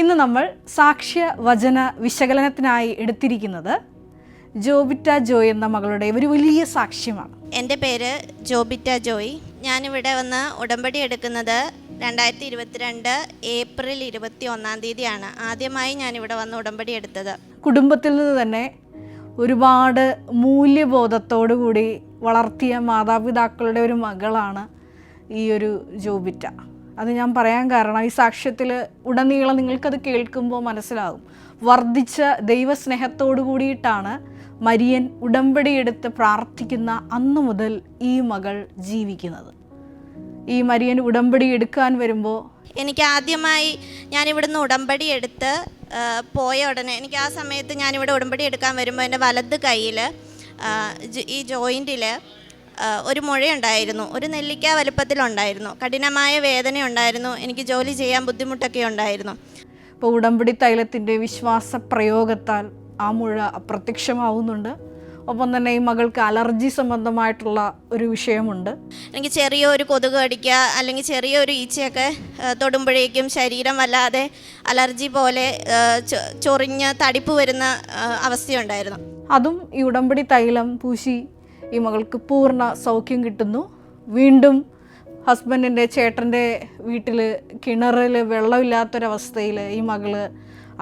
ഇന്ന് നമ്മൾ സാക്ഷ്യ വചന വിശകലനത്തിനായി എടുത്തിരിക്കുന്നത് ജോബിറ്റ ജോയ് എന്ന മകളുടെ ഒരു വലിയ സാക്ഷ്യമാണ്. എന്റെ പേര് ജോബിറ്റ ജോയ്. ഞാനിവിടെ വന്ന് ഉടമ്പടി എടുക്കുന്നത് രണ്ടായിരത്തി ഇരുപത്തിരണ്ട് ഏപ്രിൽ ഇരുപത്തി ഒന്നാം തീയതിയാണ്. ആദ്യമായി ഞാനിവിടെ വന്ന് ഉടമ്പടി എടുത്തത്. കുടുംബത്തിൽ നിന്ന് തന്നെ ഒരുപാട് മൂല്യബോധത്തോടു കൂടി വളർത്തിയ മാതാപിതാക്കളുടെ ഒരു മകളാണ് ഈ ഒരു ജോബിറ്റ. അത് ഞാൻ പറയാൻ കാരണം ഈ സാക്ഷ്യത്തിൽ ഉടനീളം നിങ്ങൾക്കത് കേൾക്കുമ്പോൾ മനസ്സിലാകും വർദ്ധിച്ച ദൈവസ്നേഹത്തോടു കൂടിയിട്ടാണ് മരിയൻ ഉടമ്പടിയെടുത്ത് പ്രാർത്ഥിക്കുന്ന അന്നു മുതൽ ഈ മകൾ ജീവിക്കുന്നത്. ഈ മരിയൻ ഉടമ്പടി എടുക്കാൻ വരുമ്പോൾ എനിക്ക് ആദ്യമായി ഞാൻ ഞാനിവിടുന്ന് ഉടമ്പടി എടുത്ത് പോയ ഉടനെ എനിക്ക് ആ സമയത്ത് ഞാനിവിടെ ഉടമ്പടി എടുക്കാൻ വരുമ്പോൾ എന്റെ വലത് കയ്യിൽ ഈ ജോയിന്റിൽ ഒരു മുഴയുണ്ടായിരുന്നു ഒരു നെല്ലിക്ക വലുപ്പത്തിലുണ്ടായിരുന്നു കഠിനമായ വേദന ഉണ്ടായിരുന്നു എനിക്ക് ജോലി ചെയ്യാൻ ബുദ്ധിമുട്ടൊക്കെ ഉണ്ടായിരുന്നു. ഇപ്പോൾ ഉടമ്പടി തൈലത്തിന്റെ വിശ്വാസ പ്രയോഗത്താൽ ആ മുഴ അപ്രത്യക്ഷമാവുന്നുണ്ട്. ഒപ്പം തന്നെ ഈ മകൾക്ക് അലർജി സംബന്ധമായിട്ടുള്ള ഒരു വിഷയമുണ്ട്. എനിക്ക് ചെറിയൊരു കൊതുക് കടിക്കുക അല്ലെങ്കിൽ ചെറിയൊരു ഈച്ചയൊക്കെ തൊടുമ്പോഴേക്കും ശരീരം വല്ലാതെ അലർജി പോലെ ചൊറിഞ്ഞ് തടിപ്പ് വരുന്ന അവസ്ഥയുണ്ടായിരുന്നു. അതും ഈ ഉടമ്പടി തൈലം പൂശി ഈ മകൾക്ക് പൂർണ സൗഖ്യം കിട്ടുന്നു. വീണ്ടും ഹസ്ബൻഡിന്റെ ചേട്ടന്റെ വീട്ടിൽ കിണറിൽ വെള്ളമില്ലാത്തൊരവസ്ഥയിൽ ഈ മകൾ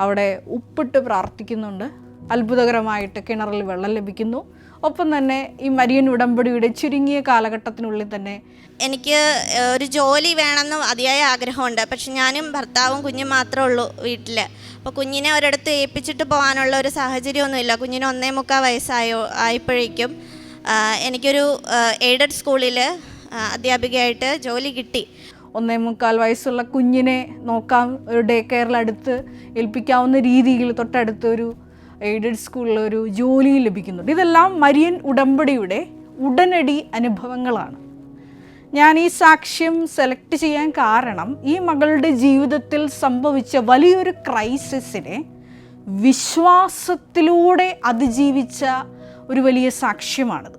അവിടെ ഉപ്പിട്ട് പ്രാർത്ഥിക്കുന്നുണ്ട്. അത്ഭുതകരമായിട്ട് കിണറിൽ വെള്ളം ലഭിക്കുന്നു. ഒപ്പം തന്നെ ഈ മരിയൻ ഉടമ്പടിയുടെ ചുരുങ്ങിയ കാലഘട്ടത്തിനുള്ളിൽ തന്നെ എനിക്ക് ഒരു ജോലി വേണമെന്ന് അതിയായ ആഗ്രഹമുണ്ട്. പക്ഷെ ഞാനും ഭർത്താവും കുഞ്ഞും മാത്രമേ ഉള്ളൂ വീട്ടിൽ അപ്പോൾ കുഞ്ഞിനെ ഒരിടത്ത് ഏൽപ്പിച്ചിട്ട് പോകാനുള്ള ഒരു സാഹചര്യമൊന്നുമില്ല. കുഞ്ഞിന് ഒന്നേ മുക്കാൽ വയസ്സായോ ആയപ്പോഴേക്കും എനിക്കൊരു എയ്ഡഡ് സ്കൂളിൽ അധ്യാപികയായിട്ട് ജോലി കിട്ടി. ഒന്നേ മുക്കാൽ വയസ്സുള്ള കുഞ്ഞിനെ നോക്കാം ഒരു ഡേ കെയറിലടുത്ത് ഏൽപ്പിക്കാവുന്ന രീതിയിൽ തൊട്ടടുത്ത് ഒരു എയ്ഡഡ് സ്കൂളിൽ ഒരു ജോലി ലഭിക്കുന്നുണ്ട്. ഇതെല്ലാം മരിയൻ ഉടമ്പടിയുടെ ഉടനടി അനുഭവങ്ങളാണ്. ഞാൻ ഈ സാക്ഷ്യം സെലക്ട് ചെയ്യാൻ കാരണം ഈ മകളുടെ ജീവിതത്തിൽ സംഭവിച്ച വലിയൊരു ക്രൈസിസിനെ വിശ്വാസത്തിലൂടെ അതിജീവിച്ച ഒരു വലിയ സാക്ഷ്യമാണത്.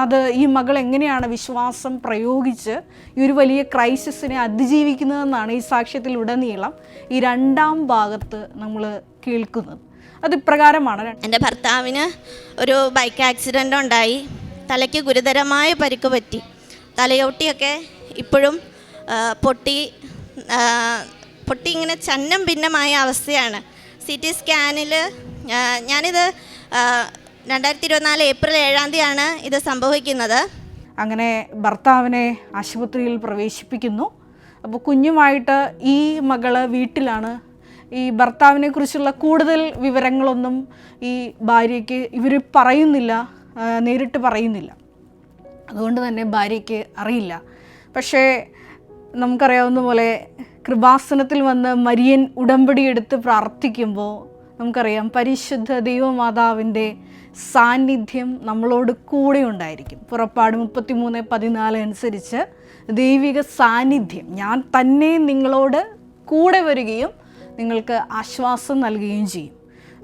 അത് ഈ മകൾ എങ്ങനെയാണ് വിശ്വാസം പ്രയോഗിച്ച് ഈ ഒരു വലിയ ക്രൈസിസിനെ അതിജീവിക്കുന്നതെന്നാണ് ഈ സാക്ഷ്യത്തിലുടനീളം ഈ രണ്ടാം ഭാഗത്ത് നമ്മൾ കേൾക്കുന്നത്. അത് ഇപ്രകാരമാണ്. എന്റെ ഭർത്താവിന് ഒരു ബൈക്ക് ആക്സിഡന്റ് ഉണ്ടായി. തലയ്ക്ക് ഗുരുതരമായ പരിക്ക് പറ്റി. തലയോട്ടിയൊക്കെ ഇപ്പോഴും പൊട്ടി പൊട്ടി ഇങ്ങനെ ചന്നം ഭിന്നമായ അവസ്ഥയാണ്. സി ടി സ്കാനിൽ ഞാനിത് രണ്ടായിരത്തി ഇരുപത്തിനാല് ഏപ്രിൽ ഏഴാം തീയതിയാണ് ഇത് സംഭവിക്കുന്നത്. അങ്ങനെ ഭർത്താവിനെ ആശുപത്രിയിൽ പ്രവേശിപ്പിക്കുന്നു. അപ്പോൾ കുഞ്ഞുമായിട്ട് ഈ മകൾ വീട്ടിലാണ്. ഈ ഭർത്താവിനെ കുറിച്ചുള്ള കൂടുതൽ വിവരങ്ങളൊന്നും ഈ ഭാര്യയ്ക്ക് ഇവർ പറയുന്നില്ല നേരിട്ട് പറയുന്നില്ല. അതുകൊണ്ട് തന്നെ ഭാര്യയ്ക്ക് അറിയില്ല. പക്ഷേ നമുക്കറിയാവുന്ന പോലെ കൃപാസനത്തിൽ വന്ന് മരിയൻ ഉടമ്പടി എടുത്ത് പ്രാർത്ഥിക്കുമ്പോൾ നമുക്കറിയാം പരിശുദ്ധ ദൈവമാതാവിന്റെ സാന്നിധ്യം നമ്മളോട് കൂടെ ഉണ്ടായിരിക്കും. പുറപ്പാട് മുപ്പത്തിമൂന്ന് പതിനാല് അനുസരിച്ച് ദൈവിക സാന്നിധ്യം ഞാൻ തന്നെ നിങ്ങളോട് കൂടെ വരികയും നിങ്ങൾക്ക് ആശ്വാസം നൽകുകയും ചെയ്യും.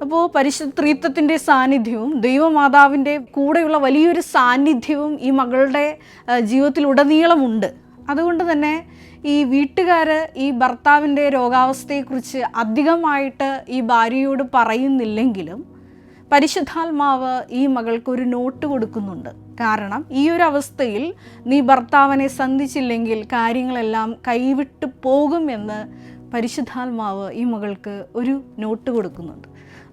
അപ്പോൾ പരിശുദ്ധ ത്രീത്വത്തിന്റെ സാന്നിധ്യവും ദൈവമാതാവിന്റെ കൂടെയുള്ള വലിയൊരു സാന്നിധ്യവും ഈ മകളുടെ ജീവിതത്തിലുടനീളമുണ്ട്. അതുകൊണ്ട് തന്നെ ഈ വീട്ടുകാർ ഈ ഭർത്താവിന്റെ രോഗാവസ്ഥയെക്കുറിച്ച് അധികമായിട്ട് ഈ ഭാര്യയോട് പറയുന്നില്ലെങ്കിലും പരിശുദ്ധാത്മാവ് ഈ മകൾക്ക് ഒരു നോട്ട് കൊടുക്കുന്നുണ്ട്. കാരണം ഈ ഒരു അവസ്ഥയിൽ നീ ഭർത്താവിനെ സന്ധിച്ചില്ലെങ്കിൽ കാര്യങ്ങളെല്ലാം കൈവിട്ട് പോകുമെന്ന് പരിശുദ്ധാത്മാവ് ഈ മകൾക്ക് ഒരു നോട്ട് കൊടുക്കുന്നുണ്ട്.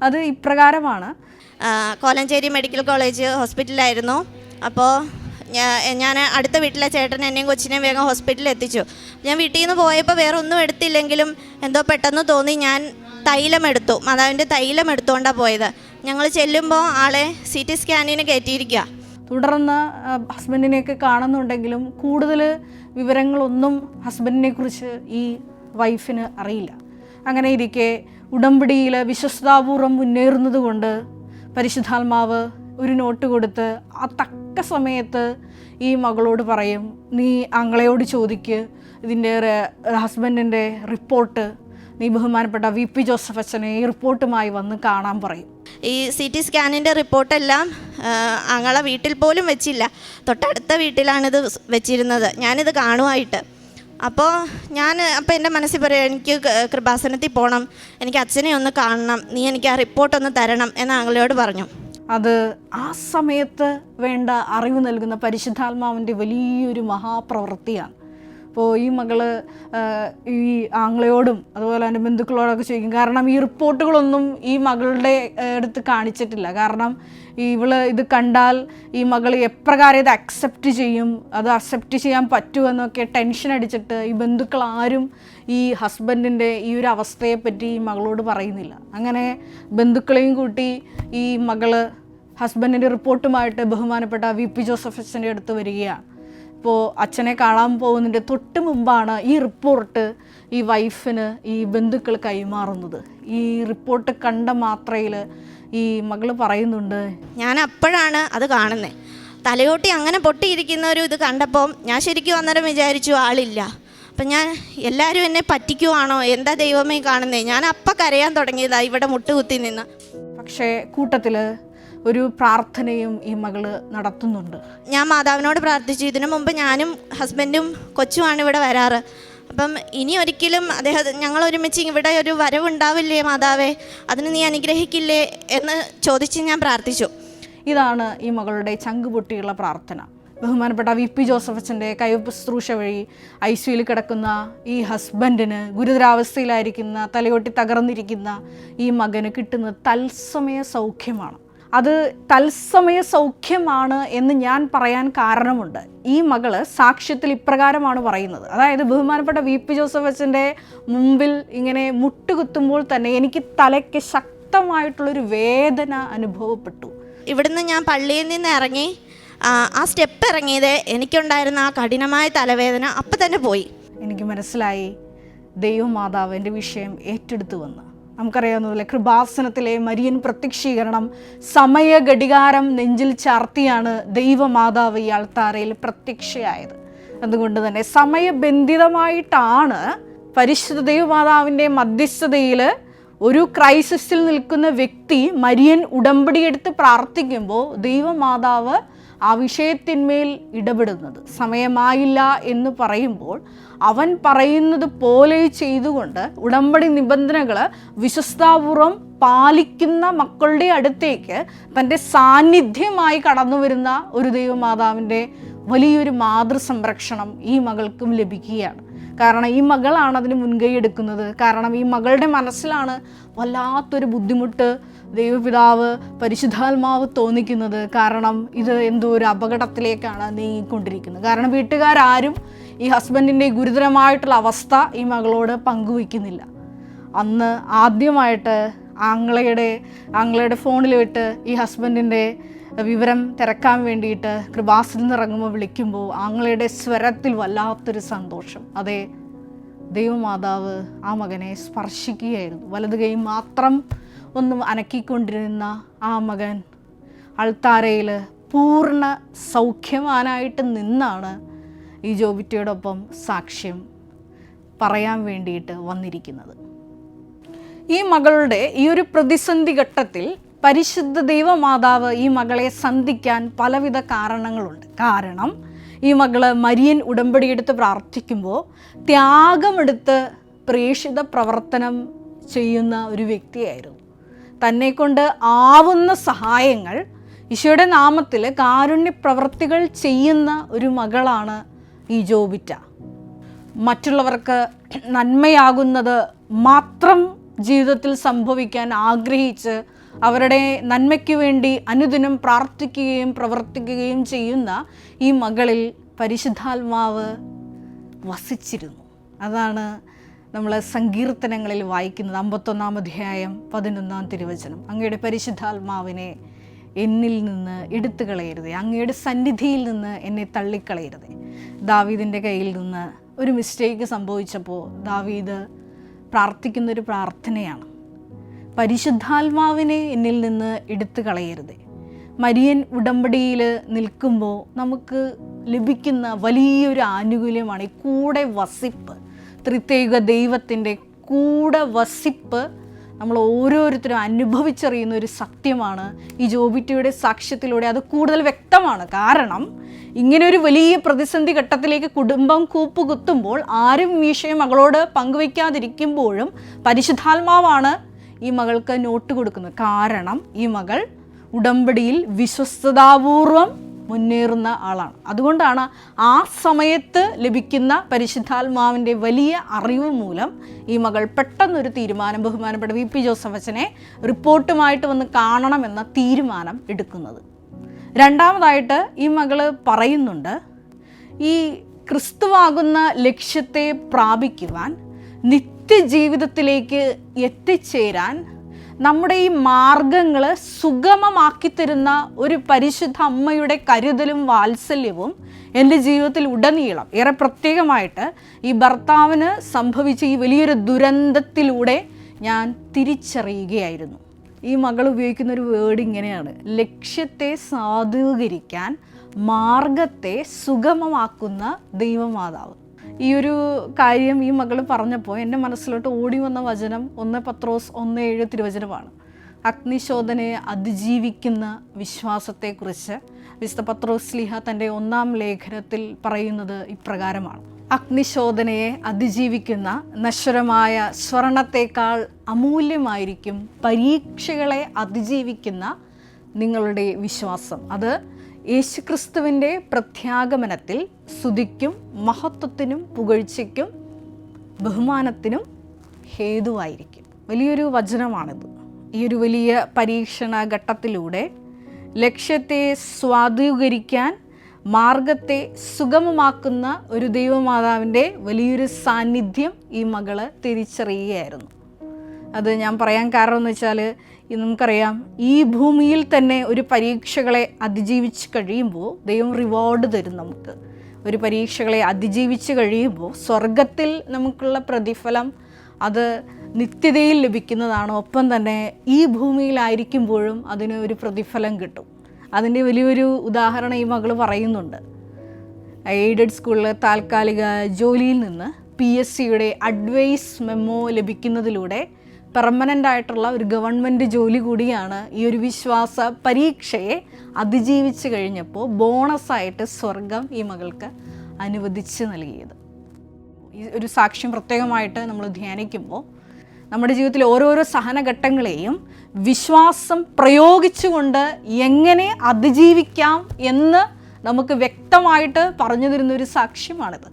അത് ഇപ്രകാരമാണ്. കോലഞ്ചേരി മെഡിക്കൽ കോളേജ് ഹോസ്പിറ്റലായിരുന്നു അപ്പോൾ ഞാൻ അടുത്ത വീട്ടിലെ ചേട്ടൻ എന്നെയും കൊച്ചിനെയും വേഗം ഹോസ്പിറ്റലിൽ എത്തിച്ചു. ഞാൻ വീട്ടിൽ നിന്ന് പോയപ്പോൾ വേറെ ഒന്നും എടുത്തില്ലെങ്കിലും എന്തോ പെട്ടെന്ന് തോന്നി ഞാൻ തൈലം എടുത്തു. മാതാവിന്റെ തൈലം എടുത്തുകൊണ്ടാണ് പോയത്. ഞങ്ങൾ ചെല്ലുമ്പോൾ ആളെ സി ടി സ്കാനിന് കയറ്റിയിരിക്കുക തുടർന്ന് ഹസ്ബൻഡിനെയൊക്കെ കാണുന്നുണ്ടെങ്കിലും കൂടുതൽ വിവരങ്ങളൊന്നും ഹസ്ബൻഡിനെ കുറിച്ച് ഈ വൈഫിന് അറിയില്ല. അങ്ങനെ ഇരിക്കെ ഉടമ്പടിയിൽ വിശ്വസ്താപൂർവം മുന്നേറുന്നത് കൊണ്ട് പരിശുദ്ധാത്മാവ് ഒരു നോട്ട് കൊടുത്ത് ആ തക്ക സമയത്ത് ഈ മകളോട് പറയും നീ അങ്ങളയോട് ചോദിക്ക് ഇതിന്റെ ഹസ്ബൻഡിന്റെ റിപ്പോർട്ട്. നീ ബഹുമാനപ്പെട്ട വി പി ജോസഫ് അച്ഛനെ ഈ റിപ്പോർട്ടുമായി വന്ന് കാണാൻ പറയും. ഈ സി ടി സ്കാനിന്റെ റിപ്പോർട്ടെല്ലാം അങ്ങളെ വീട്ടിൽ പോലും വെച്ചില്ല. തൊട്ടടുത്ത വീട്ടിലാണിത് വെച്ചിരുന്നത്. ഞാനിത് കാണുമായിട്ട്. അപ്പോൾ ഞാൻ അപ്പോൾ എന്റെ മനസ്സിൽ പറയാം എനിക്ക് കൃപാസനത്തിൽ പോകണം എനിക്ക് അച്ഛനെ ഒന്ന് കാണണം. നീ എനിക്ക് ആ റിപ്പോർട്ടൊന്ന് തരണം എന്ന് ആങ്ങളയോട് പറഞ്ഞു. അത് ആ സമയത്ത് വേണ്ട അറിവ് നൽകുന്ന പരിശുദ്ധാത്മാവിന്റെ വലിയൊരു മഹാപ്രവൃത്തിയാണ്. അപ്പോൾ ഈ മകൾ ഈ ആങ്ങളയോടും അതുപോലെ തന്നെ ബന്ധുക്കളോടൊക്കെ ചോദിക്കും. കാരണം ഈ റിപ്പോർട്ടുകളൊന്നും ഈ മകളുടെ അടുത്ത് കാണിച്ചിട്ടില്ല. കാരണം ഇവൾ ഇത് കണ്ടാൽ ഈ മകൾ എപ്രകാരം ഇത് അക്സെപ്റ്റ് ചെയ്യും? അത് അക്സെപ്റ്റ് ചെയ്യാൻ പറ്റുമെന്നൊക്കെ ടെൻഷൻ അടിച്ചിട്ട് ഈ ബന്ധുക്കൾ ആരും ഈ ഹസ്ബൻഡിന്റെ ഈ ഒരു അവസ്ഥയെപ്പറ്റി ഈ മകളോട് പറയുന്നില്ല. അങ്ങനെ ബന്ധുക്കളെയും കൂട്ടി ഈ മകൾ ഹസ്ബൻഡിന്റെ റിപ്പോർട്ടുമായിട്ട് ബഹുമാനപ്പെട്ട വി പി ജോസഫ് അച്ഛന്റെ അടുത്ത് വരികയാണ്. ഇപ്പോൾ അച്ഛനെ കാണാൻ പോകുന്നതിന്റെ തൊട്ട് മുമ്പാണ് ഈ റിപ്പോർട്ട് ഈ വൈഫിന് ഈ ബന്ധുക്കൾ കൈമാറുന്നത്. ഈ റിപ്പോർട്ട് കണ്ട മാത്രയിൽ ഈ മകൾ പറയുന്നുണ്ട്. ഞാൻ അപ്പോഴാണ് അത് കാണുന്നത് തലയോട്ടി അങ്ങനെ പൊട്ടിയിരിക്കുന്ന ഒരു ഇത് കണ്ടപ്പോൾ ഞാൻ ശരിക്കും അന്നേരം വിചാരിച്ചു ആളില്ല. അപ്പം ഞാൻ എല്ലാവരും എന്നെ പറ്റിക്കുവാണോ? എന്താ ദൈവമേ കാണുന്നത് ഞാൻ അപ്പം കരയാൻ തുടങ്ങിയതാ ഇവിടെ മുട്ടുകുത്തി നിന്ന്. പക്ഷേ കൂട്ടത്തിൽ ഒരു പ്രാർത്ഥനയും ഈ മകൾ നടത്തുന്നുണ്ട്. ഞാൻ മാതാവിനോട് പ്രാർത്ഥിച്ചു. ഇതിനു മുമ്പ് ഞാനും ഹസ്ബൻഡും കൊച്ചുമാണ് ഇവിടെ വരാറ്. അപ്പം ഇനി ഒരിക്കലും അദ്ദേഹം ഞങ്ങൾ ഒരുമിച്ച് ഇവിടെ ഒരു വരവുണ്ടാവില്ലേ മാതാവേ? അതിന് നീ അനുഗ്രഹിക്കില്ലേ എന്ന് ചോദിച്ച് ഞാൻ പ്രാർത്ഥിച്ചു. ഇതാണ് ഈ മകളുടെ ചങ്കുപൊട്ടിയുള്ള പ്രാർത്ഥന. ബഹുമാനപ്പെട്ട വി പി ജോസഫ് അച്ഛന്റെ കയ്യൊപ്പ് ശുശ്രൂഷ വഴി ഐ സിയുയിൽ കിടക്കുന്ന ഈ ഹസ്ബൻഡിന് ഗുരുതരാവസ്ഥയിലായിരിക്കുന്ന തലയൊട്ടി തകർന്നിരിക്കുന്ന ഈ മകന് കിട്ടുന്ന തത്സമയ സൗഖ്യമാണ്. അത് തത്സമയ സൗഖ്യമാണ് എന്ന് ഞാൻ പറയാൻ കാരണമുണ്ട്. ഈ മകൾ സാക്ഷ്യത്തിൽ ഇപ്രകാരമാണ് പറയുന്നത്. അതായത് ബഹുമാനപ്പെട്ട വി. പി. ജോസഫ് അച്ഛന്റെ മുമ്പിൽ ഇങ്ങനെ മുട്ടുകുത്തുമ്പോൾ തന്നെ എനിക്ക് തലയ്ക്ക് ശക്തമായിട്ടുള്ളൊരു വേദന അനുഭവപ്പെട്ടു. ഇവിടുന്ന് ഞാൻ പള്ളിയിൽ നിന്ന് ഇറങ്ങി ആ, സ്റ്റെപ്പ് ഇറങ്ങിയത് എനിക്കുണ്ടായിരുന്ന ആ കഠിനമായ തലവേദന അപ്പം തന്നെ പോയി. എനിക്ക് മനസ്സിലായി ദൈവമാതാവ് എന്റെ വിഷയം ഏറ്റെടുത്തു വന്ന്. നമുക്കറിയാവുന്നതിലെ കൃപാസനത്തിലെ മരിയൻ പ്രത്യക്ഷീകരണം സമയ ഘടികാരം നെഞ്ചിൽ ചാർത്തിയാണ് ദൈവമാതാവ് ഈ അൾത്താരയിൽ പ്രത്യക്ഷയായത്. അതുകൊണ്ട് തന്നെ സമയബന്ധിതമായിട്ടാണ് പരിശുദ്ധ ദൈവമാതാവിന്റെ മധ്യസ്ഥതയിൽ ഒരു ക്രൈസിസിൽ നിൽക്കുന്ന വ്യക്തി മരിയൻ ഉടമ്പടിയെടുത്ത് പ്രാർത്ഥിക്കുമ്പോൾ ദൈവമാതാവ് ആ വിഷയത്തിന്മേൽ ഇടപെടുന്നത്. സമയമായില്ല എന്ന് പറയുമ്പോൾ അവൻ പറയുന്നത് പോലെ ചെയ്തുകൊണ്ട് ഉടമ്പടി നിബന്ധനകൾ വിശ്വസ്താപൂർവം പാലിക്കുന്ന മക്കളുടെ അടുത്തേക്ക് തന്റെ സാന്നിധ്യമായി കടന്നു വരുന്ന ഒരു ദൈവമാതാവിന്റെ വലിയൊരു മാതൃ സംരക്ഷണം ഈ മകൾക്കും ലഭിക്കുകയാണ്. കാരണം ഈ മകളാണ് അതിന് മുൻകൈ എടുക്കുന്നത്. കാരണം ഈ മകളുടെ മനസ്സിലാണ് വല്ലാത്തൊരു ബുദ്ധിമുട്ട് ദൈവപിതാവ് പരിശുദ്ധാത്മാവ് തോന്നിക്കുന്നത്. കാരണം ഇത് എന്തോ ഒരു അപകടത്തിലേക്കാണ് നീങ്ങിക്കൊണ്ടിരിക്കുന്നത്. കാരണം വീട്ടുകാരും ഈ ഹസ്ബൻഡിന്റെ ഗുരുതരമായിട്ടുള്ള അവസ്ഥ ഈ മകളോട് പങ്കുവയ്ക്കുന്നില്ല. അന്ന് ആദ്യമായിട്ട് ആങ്ങളയുടെ ആങ്ങളയുടെ ഫോണിൽ വിട്ട് ഈ ഹസ്ബൻഡിന്റെ വിവരം തിരക്കാൻ വേണ്ടിയിട്ട് കൃപാസിൽ നിന്ന് ഇറങ്ങുമ്പോൾ വിളിക്കുമ്പോൾ ആങ്ങളുടെ സ്വരത്തിൽ വല്ലാത്തൊരു സന്തോഷം. അതെ ദൈവമാതാവ് ആ മകനെ സ്പർശിക്കുകയായിരുന്നു. വലത് കൈ മാത്രം ഒന്ന് അനക്കിക്കൊണ്ടിരുന്ന ആ മകൻ അൾത്താരയിൽ പൂർണ സൗഖ്യവാനായിട്ട് നിന്നാണ് ഈ ജോബിറ്റയോടൊപ്പം സാക്ഷ്യം പറയാൻ വേണ്ടിയിട്ട് വന്നിരിക്കുന്നത്. ഈ മകളുടെ ഈ ഒരു പ്രതിസന്ധി ഘട്ടത്തിൽ പരിശുദ്ധ ദൈവമാതാവ് ഈ മകളെ സന്ധിക്കാൻ പലവിധ കാരണങ്ങളുണ്ട്. കാരണം ഈ മകൾ മരിയൻ ഉടമ്പടിയെടുത്ത് പ്രാർത്ഥിക്കുമ്പോൾ ത്യാഗമെടുത്ത് പ്രേഷിത പ്രവർത്തനം ചെയ്യുന്ന ഒരു വ്യക്തിയായിരുന്നു. തന്നെക്കൊണ്ട് ആവുന്ന സഹായങ്ങൾ ഈശോയുടെ നാമത്തിൽ കാരുണ്യ പ്രവർത്തികൾ ചെയ്യുന്ന ഒരു മകളാണ് ഈ ജോബിറ്റ. മറ്റുള്ളവർക്ക് നന്മയാകുന്നത് മാത്രം ജീവിതത്തിൽ സംഭവിക്കാൻ ആഗ്രഹിച്ച് അവരുടെ നന്മയ്ക്ക് വേണ്ടി അനുദിനം പ്രാർത്ഥിക്കുകയും പ്രവർത്തിക്കുകയും ചെയ്യുന്ന ഈ മകളിൽ പരിശുദ്ധാത്മാവ് വസിച്ചിരുന്നു. അതാണ് നമ്മൾ സങ്കീർത്തനങ്ങളിൽ വായിക്കുന്നത് അമ്പത്തൊന്നാം അധ്യായം പതിനൊന്നാം തിരുവചനം. അങ്ങയുടെ പരിശുദ്ധാത്മാവിനെ എന്നിൽ നിന്ന് എടുത്തു കളയരുതേ. അങ്ങയുടെ സന്നിധിയിൽ നിന്ന് എന്നെ തള്ളിക്കളയരുതേ. ദാവീദിന്റെ കയ്യിൽ നിന്ന് ഒരു മിസ്റ്റേക്ക് സംഭവിച്ചപ്പോൾ ദാവീദ് പ്രാർത്ഥിക്കുന്നൊരു പ്രാർത്ഥനയാണ്. പരിശുദ്ധാത്മാവിനെ എന്നിൽ നിന്ന് എടുത്തു കളയരുതേ. മരിയൻ ഉടമ്പടിയിൽ നിൽക്കുമ്പോൾ നമുക്ക് ലഭിക്കുന്ന വലിയൊരു ആനുകൂല്യമാണ് ഈ കൂടെ വസിപ്പ്. ത്രിത്യേക ദൈവത്തിന്റെ കൂടെ വസിപ്പ് നമ്മൾ ഓരോരുത്തരും അനുഭവിച്ചറിയുന്ന ഒരു സത്യമാണ്. ഈ ജോബിറ്റിയുടെ സാക്ഷ്യത്തിലൂടെ അത് കൂടുതൽ വ്യക്തമാണ്. കാരണം ഇങ്ങനെ ഒരു വലിയ പ്രതിസന്ധി ഘട്ടത്തിലേക്ക് കുടുംബം കൂപ്പുകുത്തുമ്പോൾ ആരും വിഷയം മകളോട് പങ്കുവയ്ക്കാതിരിക്കുമ്പോഴും പരിശുദ്ധാത്മാവാണ് ഈ മകൾക്ക് നോട്ട് കൊടുക്കുന്നത് കാരണം ഈ മകൾ ഉടമ്പടിയിൽ വിശ്വസ്തതാപൂർവം മുന്നേറുന്ന ആളാണ്. അതുകൊണ്ടാണ് ആ സമയത്ത് ലഭിക്കുന്ന പരിശുദ്ധാത്മാവിന്റെ വലിയ അറിവ് മൂലം ഈ മകൾ പെട്ടെന്നൊരു തീരുമാനം ബഹുമാനപ്പെട്ട വി. പി. ജോസഫ് അച്ഛനെ റിപ്പോർട്ടുമായിട്ട് വന്ന് കാണണമെന്ന തീരുമാനം എടുക്കുന്നത്. രണ്ടാമതായിട്ട് ഈ മകൾ പറയുന്നുണ്ട് ഈ ക്രിസ്തുവാകുന്ന ലക്ഷ്യത്തെ പ്രാപിക്കുവാൻ നിത്യജീവിതത്തിലേക്ക് എത്തിച്ചേരാൻ നമ്മുടെ ഈ മാർഗങ്ങൾ സുഗമമാക്കി തരുന്ന ഒരു പരിശുദ്ധ അമ്മയുടെ കരുതലും വാത്സല്യവും എന്റെ ജീവിതത്തിൽ ഉടനീളം ഏറെ പ്രത്യേകമായിട്ട് ഈ ഭർത്താവിന് സംഭവിച്ച ഈ വലിയൊരു ദുരന്തത്തിലൂടെ ഞാൻ തിരിച്ചറിയുകയായിരുന്നു. ഈ മകൾ ഉപയോഗിക്കുന്ന ഒരു വേർഡ് ഇങ്ങനെയാണ്. ലക്ഷ്യത്തെ സാധൂകരിക്കാൻ മാർഗത്തെ സുഗമമാക്കുന്ന ദൈവമാതാവ്. ഈ ഒരു കാര്യം ഈ മകൾ പറഞ്ഞപ്പോൾ എന്റെ മനസ്സിലോട്ട് ഓടി വന്ന വചനം ഒന്ന് പത്രോസ് ഒന്ന് ഏഴ് തിരുവചനമാണ്. അഗ്നിശോധനയെ അതിജീവിക്കുന്ന വിശ്വാസത്തെക്കുറിച്ച് വിശുദ്ധ പത്രോസ് ലിഹ തന്റെ ഒന്നാം ലേഖനത്തിൽ പറയുന്നത് ഇപ്രകാരമാണ്. അഗ്നിശോധനയെ അതിജീവിക്കുന്ന നശ്വരമായ സ്വർണത്തേക്കാൾ അമൂല്യമായിരിക്കും പരീക്ഷകളെ അതിജീവിക്കുന്ന നിങ്ങളുടെ വിശ്വാസം. അത് യേശുക്രിസ്തുവിന്റെ പ്രത്യാഗമനത്തിൽ സ്തുതിക്കും മഹത്വത്തിനും പുകഴ്ചയ്ക്കും ബഹുമാനത്തിനും ഹേതുവായിരിക്കും. വലിയൊരു വചനമാണിത്. ഈ ഒരു വലിയ പരീക്ഷണ ഘട്ടത്തിലൂടെ ലക്ഷ്യത്തെ സ്വാധീകരിക്കാൻ മാർഗത്തെ സുഗമമാക്കുന്ന ഒരു ദൈവമാതാവിന്റെ വലിയൊരു സാന്നിധ്യം ഈ മകൾ തിരിച്ചറിയുകയായിരുന്നു. അത് ഞാൻ പറയാൻ കാരണം എന്ന് വെച്ചാൽ നമുക്കറിയാം ഈ ഭൂമിയിൽ തന്നെ ഒരു പരീക്ഷകളെ അതിജീവിച്ച് കഴിയുമ്പോൾ ദൈവം റിവാർഡ് തരും നമുക്ക്. ഒരു പരീക്ഷകളെ അതിജീവിച്ച് കഴിയുമ്പോൾ സ്വർഗത്തിൽ നമുക്കുള്ള പ്രതിഫലം അത് നിത്യതയിൽ ലഭിക്കുന്നതാണ്. ഒപ്പം തന്നെ ഈ ഭൂമിയിലായിരിക്കുമ്പോഴും അതിന് ഒരു പ്രതിഫലം കിട്ടും. അതിന്റെ വലിയൊരു ഉദാഹരണം ഈ മകൾ പറയുന്നുണ്ട്. എയ്ഡഡ് സ്കൂളിൽ താൽക്കാലിക ജോലിയിൽ നിന്ന് പി എസ് സിയുടെ അഡ്വൈസ് മെമ്മോ ലഭിക്കുന്നതിലൂടെ പെർമനന്റ് ആയിട്ടുള്ള ഒരു ഗവൺമെന്റ് ജോലി കൂടിയാണ് ഈ ഒരു വിശ്വാസ പരീക്ഷയെ അതിജീവിച്ച് കഴിഞ്ഞപ്പോൾ ബോണസായിട്ട് സ്വർഗം ഈ മകൾക്ക് അനുവദിച്ച് നൽകിയത്. ഈ ഒരു സാക്ഷ്യം പ്രത്യേകമായിട്ട് നമ്മൾ ധ്യാനിക്കുമ്പോൾ നമ്മുടെ ജീവിതത്തിൽ ഓരോരോ സഹനഘട്ടങ്ങളെയും വിശ്വാസം പ്രയോഗിച്ചുകൊണ്ട് എങ്ങനെ അതിജീവിക്കാം എന്ന് നമുക്ക് വ്യക്തമായിട്ട് പറഞ്ഞു തരുന്ന ഒരു സാക്ഷ്യമാണിത്.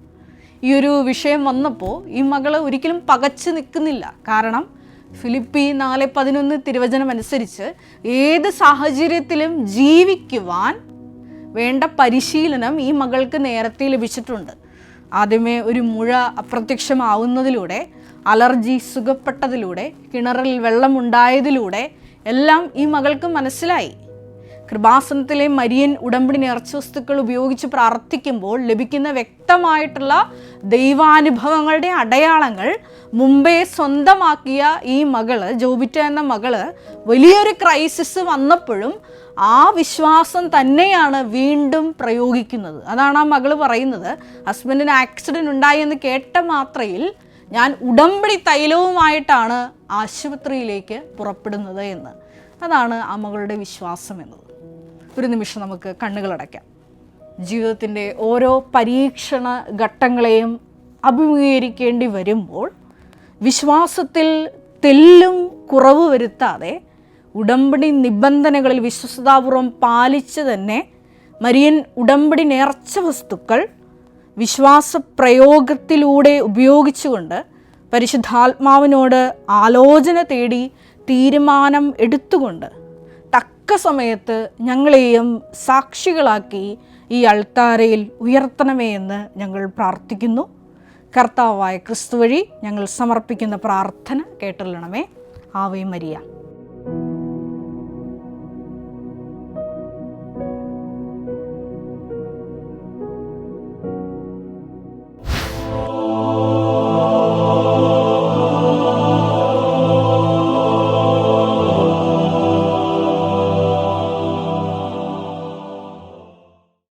ഈ ഒരു വിഷയം വന്നപ്പോൾ ഈ മകൾ ഒരിക്കലും പകച്ചു നിൽക്കുന്നില്ല. കാരണം ഫിലിപ്പി നാല് പതിനൊന്ന് തിരുവചനം അനുസരിച്ച് ഏത് സാഹചര്യത്തിലും ജീവിക്കുവാൻ വേണ്ട പരിശീലനം ഈ മകൾക്ക് നേരത്തെ ലഭിച്ചിട്ടുണ്ട്. ആദ്യമേ ഒരു മുഴ അപ്രത്യക്ഷമാവുന്നതിലൂടെ അലർജി സുഖപ്പെട്ടതിലൂടെ കിണറിൽ വെള്ളമുണ്ടായതിലൂടെ എല്ലാം ഈ മകൾക്ക് മനസ്സിലായി. കൃപാസനത്തിലെ മരിയൻ ഉടമ്പടി നേർച്ച വസ്തുക്കൾ ഉപയോഗിച്ച് പ്രാർത്ഥിക്കുമ്പോൾ ലഭിക്കുന്ന വ്യക്തമായിട്ടുള്ള ദൈവാനുഭവങ്ങളുടെ അടയാളങ്ങൾ മുമ്പേ സ്വന്തമാക്കിയ ഈ മകൾ ജോബിറ്റ എന്ന മകൾ വലിയൊരു ക്രൈസിസ് വന്നപ്പോഴും ആ വിശ്വാസം തന്നെയാണ് വീണ്ടും പ്രയോഗിക്കുന്നത്. അതാണ് ആ മകൾ പറയുന്നത്. ഹസ്ബൻഡിന് ആക്സിഡന്റ് ഉണ്ടായി എന്ന് കേട്ട മാത്രയിൽ ഞാൻ ഉടമ്പടി തൈലവുമായിട്ടാണ് ആശുപത്രിയിലേക്ക് പുറപ്പെടുന്നത് എന്ന്. അതാണ് ആ മകളുടെ വിശ്വാസം എന്നത്. ഒരു നിമിഷം നമുക്ക് കണ്ണുകളടയ്ക്കാം ജീവിതത്തിന്റെ ഓരോ പരീക്ഷണ ഘട്ടങ്ങളെയും അഭിമുഖീകരിക്കേണ്ടി വരുമ്പോൾ വിശ്വാസത്തിൽ തെല്ലും കുറവ് വരുത്താതെ ഉടമ്പടി നിബന്ധനകളിൽ വിശ്വസതാപൂർവം പാലിച്ച് തന്നെ മരിയൻ ഉടമ്പടി നേർച്ച വസ്തുക്കൾ വിശ്വാസ പ്രയോഗത്തിലൂടെ ഉപയോഗിച്ചുകൊണ്ട് പരിശുദ്ധാത്മാവിനോട് ആലോചന തേടി തീരുമാനം എടുത്തുകൊണ്ട് തക്ക സമയത്ത് ഞങ്ങളെയും സാക്ഷികളാക്കി ഈ അൾത്താരയിൽ ഉയർത്തണമേ എന്ന് ഞങ്ങൾ പ്രാർത്ഥിക്കുന്നു. കർത്താവായ ക്രിസ്തു വഴി ഞങ്ങൾ സമർപ്പിക്കുന്ന പ്രാർത്ഥന കേട്ടല്ലണമേ ആവേ മരിയ.